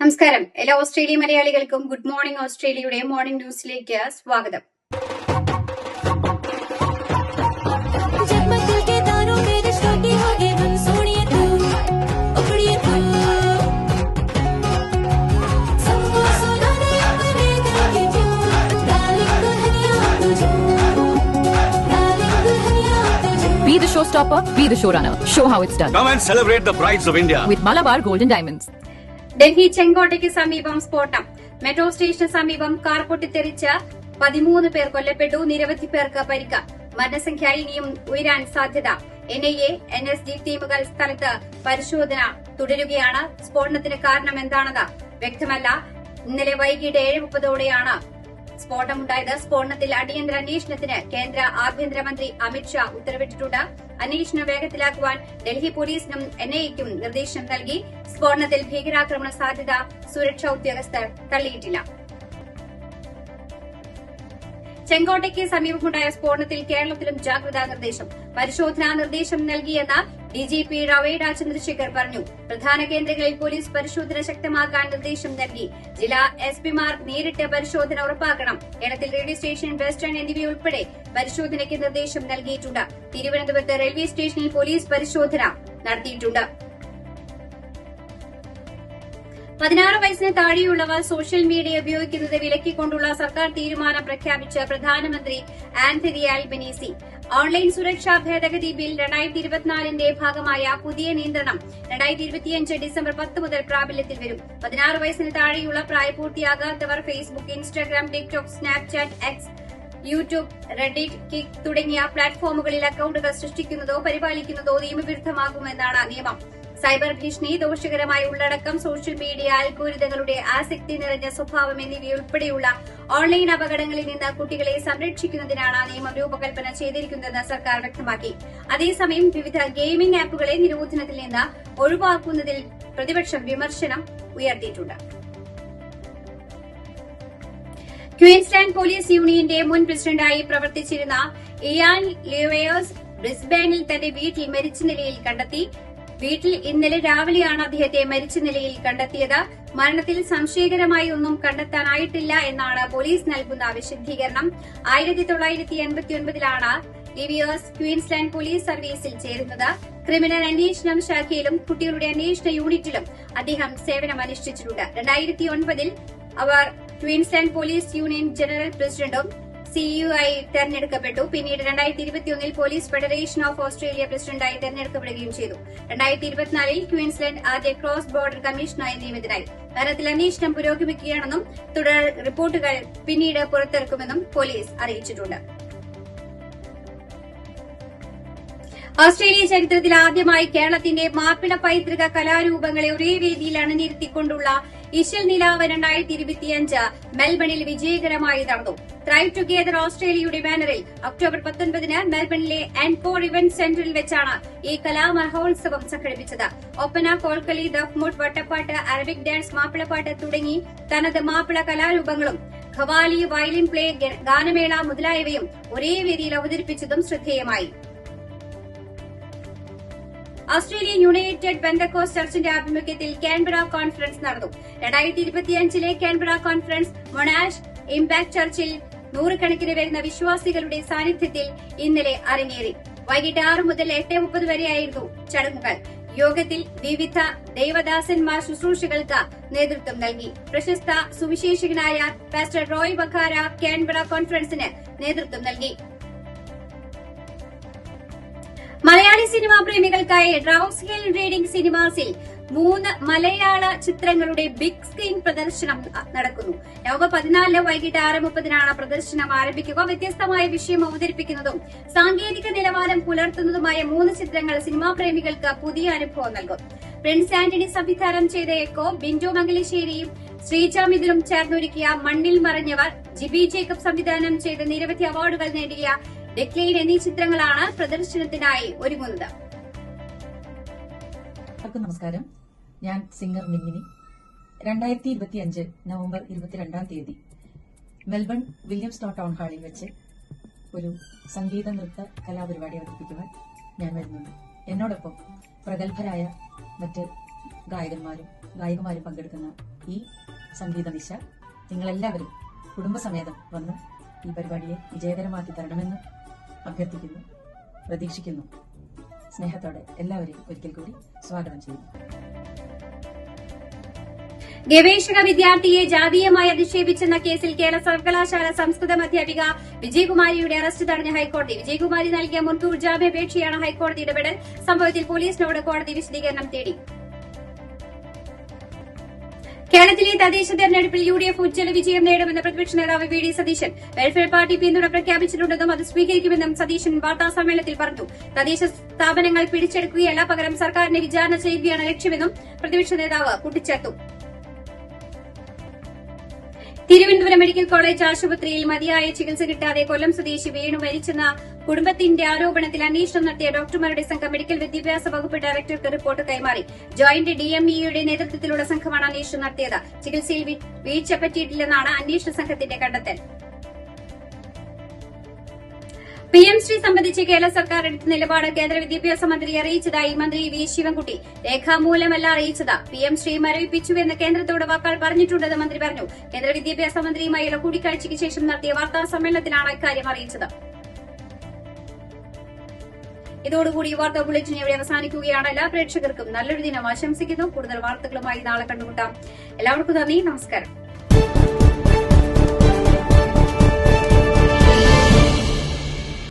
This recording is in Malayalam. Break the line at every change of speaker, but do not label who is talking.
നമസ്കാരം എല്ലാ ഓസ്ട്രേലിയ മലയാളികൾക്കും ഗുഡ് മോർണിംഗ് ഓസ്ട്രേലിയയുടെ മോർണിംഗ് ന്യൂസിലേക്ക് സ്വാഗതം
Be the showstopper, be the showrunner. Show how it's done.
Come and celebrate the prides of India
with Malabar Golden Diamonds.
Delhi ചെങ്കോട്ടയ്ക്ക് സമീപം സ്ഫോടനം മെട്രോ സ്റ്റേഷന് സമീപം കാർ പൊട്ടിത്തെറിച്ച് പതിമൂന്ന് പേർ കൊല്ലപ്പെട്ടു. നിരവധി പേർക്ക് പരിക്ക്. മരണസംഖ്യ ഇനിയും ഉയരാൻ സാധ്യത. N I A N S D ടീമുകൾ സ്ഥലത്ത് പരിശോധന തുടരുകയാണ്. സ്ഫോടനത്തിന് കാരണം എന്താണെന്ന് വ്യക്തമല്ല. ഇന്നലെ വൈകിട്ട് ഏഴ് മുപ്പതോടെയാണ് സ്ഫോടനമുണ്ടായത്. സ്ഫോടനത്തിൽ അടിയന്തര അന്വേഷണത്തിന് കേന്ദ്ര ആഭ്യന്തരമന്ത്രി അമിത്ഷാ ഉത്തരവിട്ടിട്ടുണ്ട്. അന്വേഷണം വേഗത്തിലാക്കുവാൻ ഡൽഹി പോലീസിനും എൻഐഎക്കും നിർദ്ദേശം നൽകി. സ്ഫോടനത്തിൽ ഭീകരാക്രമണ സാധ്യത സുരക്ഷാ ഉദ്യോഗസ്ഥർ തള്ളിയിട്ടില്ല. ചെങ്കോട്ടയ്ക്ക് സമീപമുണ്ടായ സ്ഫോടനത്തിൽ കേരളത്തിലും ജാഗ്രതാ നിർദ്ദേശം. പരിശോധനാ നിർദ്ദേശം നൽകിയെന്ന് ഡിജിപി റവേഡ ചന്ദ്രശേഖർ പറഞ്ഞു പ്രധാന കേന്ദ്രങ്ങളിൽ പോലീസ് പരിശോധന ശക്തമാക്കാൻ നിർദ്ദേശം നൽകി. ജില്ലാ എസ് പിമാർ നേരിട്ട് പരിശോധന ഉറപ്പാക്കണം. കേരളത്തിൽ റെയിൽവേ സ്റ്റേഷൻ ബസ് സ്റ്റാൻഡ് എന്നിവയുൾപ്പെടെ പരിശോധനയ്ക്ക് നിർദ്ദേശം നൽകിയിട്ടുണ്ട്. തിരുവനന്തപുരത്ത് റെയിൽവേ സ്റ്റേഷനിൽ പോലീസ് പരിശോധന നടത്തിയിട്ടുണ്ട്. പതിനാറ് വയസ്സിന് താഴെയുള്ളവർ സോഷ്യൽ മീഡിയ ഉപയോഗിക്കുന്നത് വിലക്കിക്കൊണ്ടുള്ള സർക്കാർ തീരുമാനം പ്രഖ്യാപിച്ച് പ്രധാനമന്ത്രി ആന്റണി ആൽബനീസി. ഓൺലൈൻ സുരക്ഷാ ഭേദഗതി ബിൽ രണ്ടായിരത്തി ഇരുപത്തിനാലിന്റെ ഭാഗമായ പുതിയ നിയന്ത്രണം രണ്ടായിരത്തി ഇരുപത്തിയഞ്ച് ഡിസംബർ പത്ത് മുതൽ പ്രാബല്യത്തിൽ വരും. പതിനാറ് വയസ്സിന് താഴെയുള്ള പ്രായപൂർത്തിയാകാത്തവർ Facebook Instagram TikTok Snapchat X YouTube Reddit Kick തുടങ്ങിയ പ്ലാറ്റ്ഫോമുകളിൽ അക്കൌണ്ടുകൾ സൃഷ്ടിക്കുന്നതോ പരിപാലിക്കുന്നതോ നിയമവിരുദ്ധമാകുമെന്നാണ് നിയമം. സൈബർ ഭീഷണി ദോഷകരമായ ഉള്ളടക്കം സോഷ്യൽ മീഡിയ അൽഗോരിതങ്ങളുടെ ആസക്തി നിറഞ്ഞ സ്വഭാവം എന്നിവയുൾപ്പെടെയുള്ള ഓൺലൈൻ അപകടങ്ങളിൽ നിന്ന് കുട്ടികളെ സംരക്ഷിക്കുന്നതിനാണ് നിയമം രൂപകൽപ്പന ചെയ്തിരിക്കുന്നതെന്ന് സർക്കാർ വ്യക്തമാക്കി. അതേസമയം വിവിധ ഗെയിമിംഗ് ആപ്പുകളെ നിരോധനത്തിൽ നിന്ന് ഒഴിവാക്കുന്നതിൽ പ്രതിപക്ഷം വിമർശനം ഉയർത്തിയിട്ടുണ്ട്. ക്വീൻസ്ലാൻഡ് പോലീസ് യൂണിയന്റെ മുൻ പ്രസിഡന്റായി പ്രവർത്തിച്ചിരുന്ന ഇയാൻ ലിയോയേഴ്സ് ബ്രിസ്ബേനിൽ തന്റെ വീട്ടിൽ മരിച്ച നിലയിൽ കണ്ടെത്തി. വീട്ടിൽ ഇന്നലെ രാവിലെയാണ് അദ്ദേഹത്തെ മരിച്ച നിലയിൽ കണ്ടെത്തിയത്. മരണത്തിൽ സംശയകരമായി ഒന്നും കണ്ടെത്താനായിട്ടില്ല എന്നാണ് പോലീസ് നൽകുന്ന വിശദീകരണം. ആയിരത്തി തൊള്ളായിരത്തി എൺപത്തിയൊൻപതിലാണ് ലിവിയേഴ്സ് ക്വീൻസ്ലാൻഡ് പോലീസ് സർവീസിൽ ചേരുന്നത്. ക്രിമിനൽ അന്വേഷണം ശാഖയിലും കുട്ടികളുടെ അന്വേഷണ യൂണിറ്റിലും അദ്ദേഹം സേവനമനുഷ്ഠിച്ചിട്ടുണ്ട് രണ്ടായിരത്തി ഒൻപതിൽ അവർ ക്വീൻസ്ലാൻഡ് പോലീസ് യൂണിയൻ ജനറൽ പ്രസിഡന്റും സിഇഒ ആയി തെരഞ്ഞെടുക്കപ്പെട്ടു. പിന്നീട് രണ്ടായിരത്തി ഇരുപത്തിയൊന്നിൽ പോലീസ് ഫെഡറേഷൻ ഓഫ് ഓസ്ട്രേലിയ പ്രസിഡന്റായി തെരഞ്ഞെടുക്കപ്പെടുകയും ചെയ്തു. രണ്ടായിരത്തി ഇരുപത്തിനാലിൽ ക്വീൻസ്ലൻഡ് ആദ്യ ക്രോസ് ബോർഡർ കമ്മീഷണറായി നിയമിതനായി. ഭരണത്തിൽ അന്വേഷണം പുരോഗമിക്കുകയാണെന്നും തുടർ റിപ്പോർട്ടുകൾ പിന്നീട് പുറത്തിറക്കുമെന്നും പോലീസ് അറിയിച്ചിട്ടുണ്ട്. ഓസ്ട്രേലിയ ചരിത്രത്തിൽ ആദ്യമായി കേരളത്തിന്റെ മാപ്പിള പൈതൃക കലാരൂപങ്ങളെ ഒരേ വേദിയിൽ അണിനിരത്തിക്കൊണ്ടുള്ള ഇശൽ നിലാവ് രണ്ടായിരത്തി ഇരുപത്തിയഞ്ച് മെൽബണിൽ വിജയകരമായി നടന്നു. ത്രൈവ് ടുഗെദർ ഓസ്ട്രേലിയയുടെ ബാനറിൽ ഒക്ടോബർ പത്തൊൻപതിന് മെൽബണിലെ എൻകോർ ഇവന്റ് സെന്ററിൽ വെച്ചാണ് ഈ കലാമഹോത്സവം സംഘടിപ്പിച്ചത്. ഒപ്പന കോൽക്കളി ദഫ്മുട്ട് വട്ടപ്പാട്ട് അറബിക് ഡാൻസ് മാപ്പിളപ്പാട്ട് തുടങ്ങി തനത് മാപ്പിള കലാരൂപങ്ങളും ഖവാലി വയലിൻ പ്ലേ ഗാനമേള മുതലായവയും ഒരേ വേദിയിൽ അവതരിപ്പിച്ചതും ശ്രദ്ധേയമായി. ഓസ്ട്രേലിയൻ യുണൈറ്റഡ് ബെന്തക്കോസ് ചർച്ചിന്റെ ആഭിമുഖ്യത്തിൽ കാൻബറ കോൺഫറൻസ് നടന്നു. രണ്ടായിരത്തി ഇരുപത്തിയഞ്ചിലെ കാൻബറ കോൺഫറൻസ് മൊണാഷ് ഇംപാക്ട് ചർച്ചിൽ നൂറുകണക്കിന് വരുന്ന വിശ്വാസികളുടെ സാന്നിധ്യത്തിൽ ഇന്നലെ അരങ്ങേറി. വൈകിട്ട് ആറ് മുതൽ എട്ട് മുപ്പത് വരെയായിരുന്നു ചടങ്ങുകൾ. യോഗത്തിൽ വിവിധ ദേവദാസന്മാർ ശുശ്രൂഷകൾക്ക് നേതൃത്വം നൽകി. പ്രശസ്ത സുവിശേഷകനായ പാസ്റ്റർ റോയ് ബഖാര കാൻബറ കോൺഫറൻസിന് നേതൃത്വം നൽകി. മലയാളി സിനിമാ പ്രേമികൾക്കായി റൌസ് ഹിൽ റീഡിംഗ് സിനിമാസിൽ മൂന്ന് മലയാള ചിത്രങ്ങളുടെ ബിഗ് സ്ക്രീൻ പ്രദർശനം നടക്കുന്നു. നവംബർ പതിനാലിന് വൈകിട്ട് ആറ് മുപ്പതിനാണ് പ്രദർശനം ആരംഭിക്കുക. വ്യത്യസ്തമായ വിഷയം അവതരിപ്പിക്കുന്നതും സാങ്കേതിക നിലവാരം പുലർത്തുന്നതുമായ മൂന്ന് ചിത്രങ്ങൾ സിനിമാ പ്രേമികൾക്ക് പുതിയ അനുഭവം നൽകും. പ്രിൻസ് ആന്റണി സംവിധാനം ചെയ്ത എക്കോ ബിൻഡോ മംഗലശ്ശേരിയും ശ്രീജ മിഥുനും ചേർന്നൊരുക്കിയ മണ്ണിൽ മറഞ്ഞവർ ജിബി ജേക്കബ് സംവിധാനം ചെയ്ത നിരവധി അവാർഡുകൾ നേടിയ ഡെക്ലൈൻ എന്നീ ചിത്രങ്ങളാണ് പ്രദർശനത്തിനായി ഒരുങ്ങുന്നത്.
നമസ്കാരം. ഞാൻ സിംഗർ മിന്നിനി. രണ്ടായിരത്തി ഇരുപത്തി അഞ്ച് നവംബർ ഇരുപത്തിരണ്ടാം തീയതി മെൽബൺ വില്യംസ് ടൗൺ ഹാളിൽ വെച്ച് ഒരു സംഗീത നൃത്ത കലാപരിപാടി അവതരിപ്പിക്കുവാൻ ഞാൻ വരുന്നുണ്ട്. എന്നോടൊപ്പം പ്രഗത്ഭരായ മറ്റ് ഗായകന്മാരും ഗായികമാരും പങ്കെടുക്കുന്ന ഈ സംഗീത നിശ നിങ്ങളെല്ലാവരും കുടുംബസമേതം വന്ന് ഈ പരിപാടിയെ വിജയകരമാക്കി തരണമെന്ന് അഭ്യർത്ഥിക്കുന്നു. പ്രതീക്ഷിക്കുന്നു. സ്നേഹത്തോടെ എല്ലാവരെയും ഒരിക്കൽ കൂടി സ്വാഗതം ചെയ്യുന്നു.
ഗവേഷക വിദ്യാർത്ഥിയെ ജാതീയമായി അധിക്ഷേപിച്ചെന്ന കേസിൽ കേരള സർവകലാശാല സംസ്കൃതം അധ്യാപിക വിജയകുമാരിയുടെ അറസ്റ്റ് തടഞ്ഞ ഹൈക്കോടതി. വിജയകുമാരി നൽകിയ മുൻകൂർ ജാമ്യാപേക്ഷയാണ് ഹൈക്കോടതി ഇടപെടൽ. സംഭവത്തിൽ പോലീസിനോട് കോടതി വിശദീകരണം തേടി. കേരളത്തിലെ തദ്ദേശ തെരഞ്ഞെടുപ്പിൽ യു ഡി എഫ് ഉജ്ജ്വല വിജയം നേടുമെന്ന് പ്രതിപക്ഷ നേതാവ് V D Satheesan welfare party പിന്തുണ പ്രഖ്യാപിച്ചിട്ടുണ്ടെന്നും അത് സ്വീകരിക്കുമെന്നും സതീശൻ വാർത്താ സമ്മേളനത്തിൽ പറഞ്ഞു. തദ്ദേശ സ്ഥാപനങ്ങൾ പിടിച്ചെടുക്കുകയല്ല പകരം സർക്കാരിനെ വിചാരണ ചെയ്യുകയാണ് ലക്ഷ്യമെന്നും പ്രതിപക്ഷ നേതാവ് കൂട്ടിച്ചേർത്തു. തിരുവനന്തപുരം മെഡിക്കൽ കോളേജ് ആശുപത്രിയിൽ മതിയായ ചികിത്സ കിട്ടാതെ കൊല്ലം സ്വദേശി വേണു മരിച്ചെന്ന കുടുംബത്തിന്റെ ആരോപണത്തിൽ അന്വേഷണം നടത്തിയ ഡോക്ടർമാരുടെ സംഘം മെഡിക്കൽ വിദ്യാഭ്യാസ വകുപ്പ് ഡയറക്ടർക്ക് റിപ്പോർട്ട് കൈമാറി. ജോയിന്റ് ഡിഎംഇയുടെ നേതൃത്വത്തിലുള്ള സംഘമാണ് അന്വേഷണം നടത്തിയത്. ചികിത്സയിൽ വീഴ്ച പറ്റിയിട്ടില്ലെന്നാണ് അന്വേഷണ സംഘത്തിന്റെ കണ്ടെത്തൽ. പി എം ശ്രീ സംബന്ധിച്ച് കേരള സർക്കാർ എടുത്ത നിലപാട് കേന്ദ്ര വിദ്യാഭ്യാസ മന്ത്രി അറിയിച്ചതായി മന്ത്രി വി ശിവൻകുട്ടി രേഖാമൂലമല്ല അറിയിച്ചത്. പി എം ശ്രീ മരവിപ്പിച്ചുവെന്ന് കേന്ദ്രത്തോട് വാക്കാൽ പറഞ്ഞിട്ടുണ്ടെന്ന് മന്ത്രി പറഞ്ഞു. കേന്ദ്ര വിദ്യാഭ്യാസ മന്ത്രിയുമായുള്ള കൂടിക്കാഴ്ചയ്ക്ക് ശേഷം നടത്തിയ വാർത്താ സമ്മേളനത്തിലാണ് ഇക്കാര്യം അറിയിച്ചത്. ഇതോടുകൂടി വാർത്താ ബുള്ളറ്റിൻ ഇവിടെ അവസാനിക്കുകയാണ്. എല്ലാ പ്രേക്ഷകർക്കും നല്ലൊരു ദിനം ആശംസിക്കുന്നു. കൂടുതൽ വാർത്തകളുമായി നാളെ കണ്ടുമുട്ടാം. എല്ലാവർക്കും നന്ദി. നമസ്കാരം.